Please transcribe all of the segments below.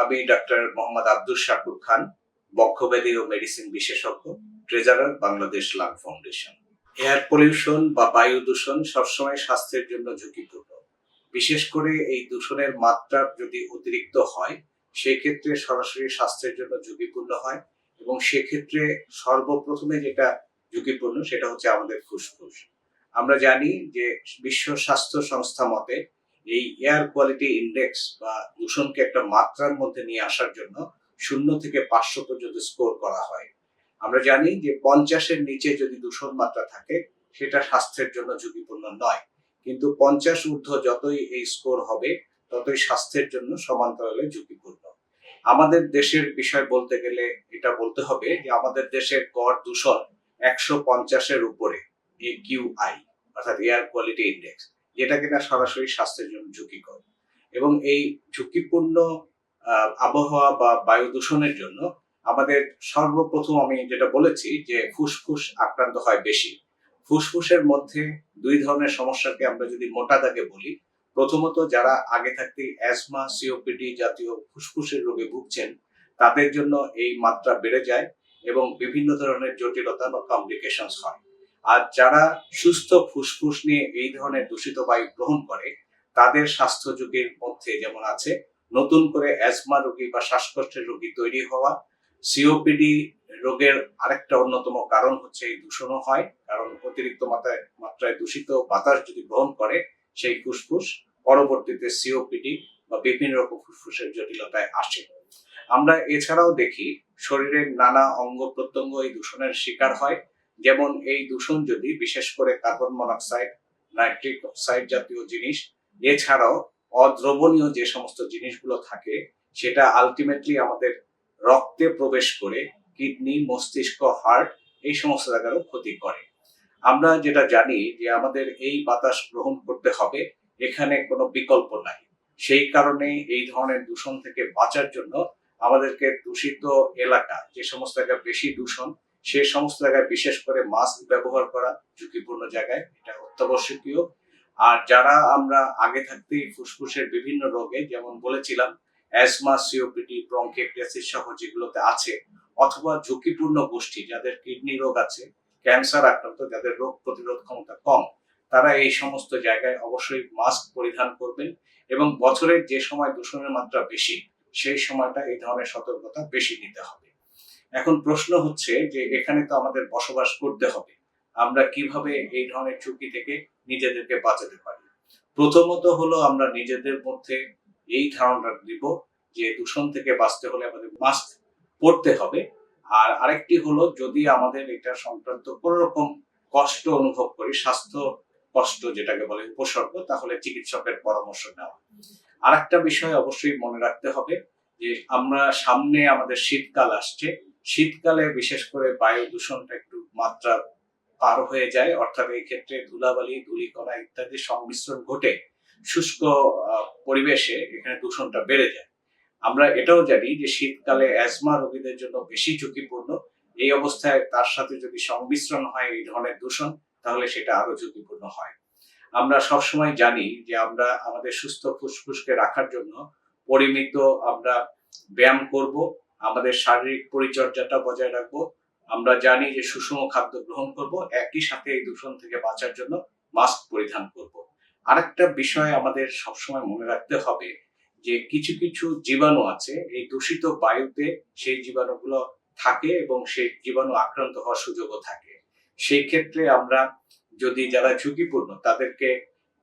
আমি ডাক্তার মোহাম্মদ আব্দুল শাকুর খান, বক্ষব্যাধি ও মেডিসিন বিশেষজ্ঞ, treasurer Bangladesh lung foundation. Air pollution বা বায়ু দূষণ সবসময় স্বাস্থ্যের জন্য ঝুঁকিপূর্ণ। বিশেষ করে এই দূষণের মাত্রা যদি অতিরিক্ত হয়, সেক্ষেত্রে সরাসরি স্বাস্থ্যের জন্য ঝুঁকিপূর্ণ হয় এবং সেক্ষেত্রে সর্বপ্রথমে যেটা ঝুঁকিপূর্ণ সেটা হচ্ছে আমাদের ফুসফুস। আমরা জানি যে বিশ্ব স্বাস্থ্য সংস্থা মতে এই এয়ার কোয়ালিটি ইন্ডেক্স বা দূষণকে একটা মাত্রার মধ্যে নিয়ে আসার জন্য শূন্য থেকে পাঁচশো পর্যন্ত স্কোর করা হয়। আমরা জানি যে পঞ্চাশের নিচে যদি দূষণ মাত্রা থাকে, সেটা স্বাস্থ্যের জন্য ঝুঁকিপূর্ণ নয়। কিন্তু পঞ্চাশ ঊর্ধ্ব যতই এই স্কোর হবে, ততই স্বাস্থ্যের জন্য সমান্তরালে ঝুঁকিপূর্ণ। আমাদের দেশের বিষয় বলতে গেলে এটা বলতে হবে যে আমাদের দেশের গড় দূষণ একশো পঞ্চাশের উপরে এ কিউ আই অর্থাৎ এয়ার কোয়ালিটি ইন্ডেক্স যেটা কিনা সরাসরি স্বাস্থ্যের জন্য ঝুঁকিকর এবং এই ঝুঁকিপূর্ণ আবহাওয়া বা বায়ু দূষণের জন্য আমাদের সর্বপ্রথম আমি যেটা বলেছি যে ফুসফুস আক্রান্ত হয় বেশি। ফুসফুসের মধ্যে দুই ধরনের সমস্যাকে আমরা যদি মোটা দাগে বলি, প্রথমত যারা আগে থাকতেই অ্যাজমা সিওপিডি জাতীয় ফুসফুসের রোগে ভুগছেন, তাদের জন্য এই মাত্রা বেড়ে যায় এবং বিভিন্ন ধরনের জটিলতা বা কমপ্লিকেশনস হয়। আর যারা সুস্থ ফুসফুস নিয়ে এই ধরনের দূষিত বায়ু গ্রহণ করে, তাদের স্বাস্থ্য ঝুঁকির মধ্যে যেমন আছে, নতুন করে অ্যাজমা রোগী বা শ্বাসকষ্টের রোগী তৈরি হওয়া সিওপিডি রোগের আরেকটা অন্যতম কারণ হচ্ছে এই দূষণও হয়, কারণ অতিরিক্ত মাত্রায় মাত্রায় দূষিত বাতাস যদি গ্রহণ করে সেই ফুসফুস পরবর্তীতে সিওপিডি বা বিভিন্ন রকম ফুসফুসের জটিলতায় আসে। আমরা এছাড়াও দেখি, শরীরের নানা অঙ্গ প্রত্যঙ্গ এই দূষণের শিকার হয় যেমন এই দূষণ যদি, বিশেষ করে কার্বন মনোক্সাইড, নাইট্রিক অক্সাইড জাতীয় জিনিস, এছাড়াও অদ্রবণীয় যে সমস্ত জিনিসগুলো থাকে, সেটা আলটিমেটলি আমাদের রক্তে প্রবেশ করে কিডনি, মস্তিষ্ক হার্ট এই সমস্ত জায়গারও ক্ষতি করে। আমরা যেটা জানি যে আমাদের এই বাতাস গ্রহণ করতে হবে, এখানে কোনো বিকল্প নাই। সেই কারণে এই ধরনের দূষণ থেকে বাঁচার জন্য আমাদেরকে দূষিত এলাকা, যে সমস্ত জায়গায় বেশি দূষণ সে সমস্ত জায়গায় বিশেষ করে মাস্ক ব্যবহার করা ঝুঁকিপূর্ণ জায়গায় এটা অত্যাবশ্যকীয়। আর যারা আমরা আগে থাকতেই ফুসফুসের বিভিন্ন রোগে, যেমন বলেছিলাম অ্যাজমা সিওপিডি ব্রঙ্কিয়াক্টাসিস সহ যেগুলোতে আছে, অথবা ঝুঁকিপূর্ণ গোষ্ঠী যাদের কিডনি রোগ আছে ক্যান্সার আক্রান্ত যাদের রোগ প্রতিরোধ ক্ষমতা কম, তারা এই সমস্ত জায়গায় অবশ্যই মাস্ক পরিধান করবেন এবং বছরের যে সময় দূষণের মাত্রা বেশি, সেই সময়টা এই ধরনের সতর্কতা বেশি নিতে হবে। এখন প্রশ্ন হচ্ছে যে এখানে তো আমাদের বসবাস করতে হবে। আমরা কীভাবে এই ধরনের ঝুঁকি থেকে নিজেদেরকে বাঁচাতে পারি? প্রথমত হলো আমরা নিজেদের মধ্যে এই ধারণা দিব যে দূষণ থেকে বাঁচতে হলে আমাদের মাস্ক পরতে হবে। আর আরেকটি হলো যদি আমাদের এটা সংক্রান্ত কোনো রকম কষ্ট অনুভব করি, স্বাস্থ্য কষ্ট যেটাকে বলে উপসর্গ, তাহলে চিকিৎসকের পরামর্শ নেওয়া। আরেকটা বিষয় অবশ্যই মনে রাখতে হবে যে আমরা সামনে আমাদের শীতকাল আসছে শীতকালে বিশেষ করে বায়ু দূষণটা একটু মাত্রা পার হয়ে যায়, অর্থাৎ এই ক্ষেত্রে ধুলাবালি, ধূলিকণা ইত্যাদি সংমিশ্রণ ঘটে শুষ্ক পরিবেশে এখানে দূষণটা বেড়ে যায়। আমরা এটাও জানি যে শীতকালে অ্যাজমা রোগীদের জন্য বেশি ঝুঁকিপূর্ণ। এই অবস্থায় তার সাথে যদি সংমিশ্রণ হয় এই ধরনের দূষণ, তাহলে সেটা আরও ঝুঁকিপূর্ণ হয়। আমরা সবসময় জানি যে আমরা আমাদের সুস্থ ফুসফুসকে রাখার জন্য পরিমিত আমরা ব্যায়াম করব আমাদের শারীরিক পরিচর্যাটা বজায় রাখব। আমরা জানি যে সুষম খাদ্য গ্রহণ করব, একই সাথে এই দূষণ থেকে বাঁচার জন্য মাস্ক পরিধান করব। আরেকটা বিষয় আমাদের সবসময় মনে রাখতে হবে যে কিছু কিছু জীবাণু আছে, এই দূষিত বায়ুতে সেই জীবাণুগুলো থাকে এবং সেই জীবাণু আক্রান্ত হওয়ার সুযোগও থাকে। সেই ক্ষেত্রে আমরা যদি যারা ঝুঁকিপূর্ণ, তাদেরকে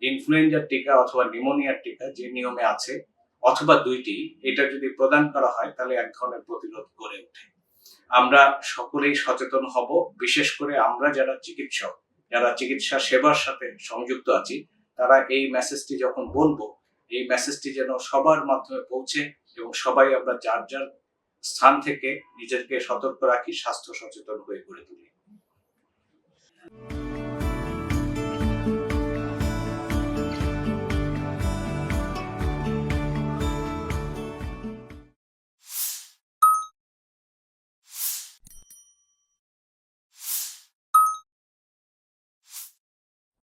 ইনফ্লুয়েঞ্জার টিকা অথবা নিউমোনিয়ার টিকা যে নিয়মে আছে অথবা দুইটি, এটা যদি প্রদান করা হয়, তাহলে এক ধরনের প্রতিরোধ গড়ে ওঠে। আমরা সকলেই সচেতন হব, বিশেষ করে আমরা যারা চিকিৎসক, যারা চিকিৎসা সেবার সাথে সংযুক্ত আছি, তারা এই মেসেজটি যখন বলব, এই মেসেজটি যেন সবার মাধ্যমে পৌঁছে এবং সবাই আমরা যার যার স্থান থেকে নিজেকে সতর্ক রাখি, স্বাস্থ্য সচেতন হয়ে গড়ে তুলি।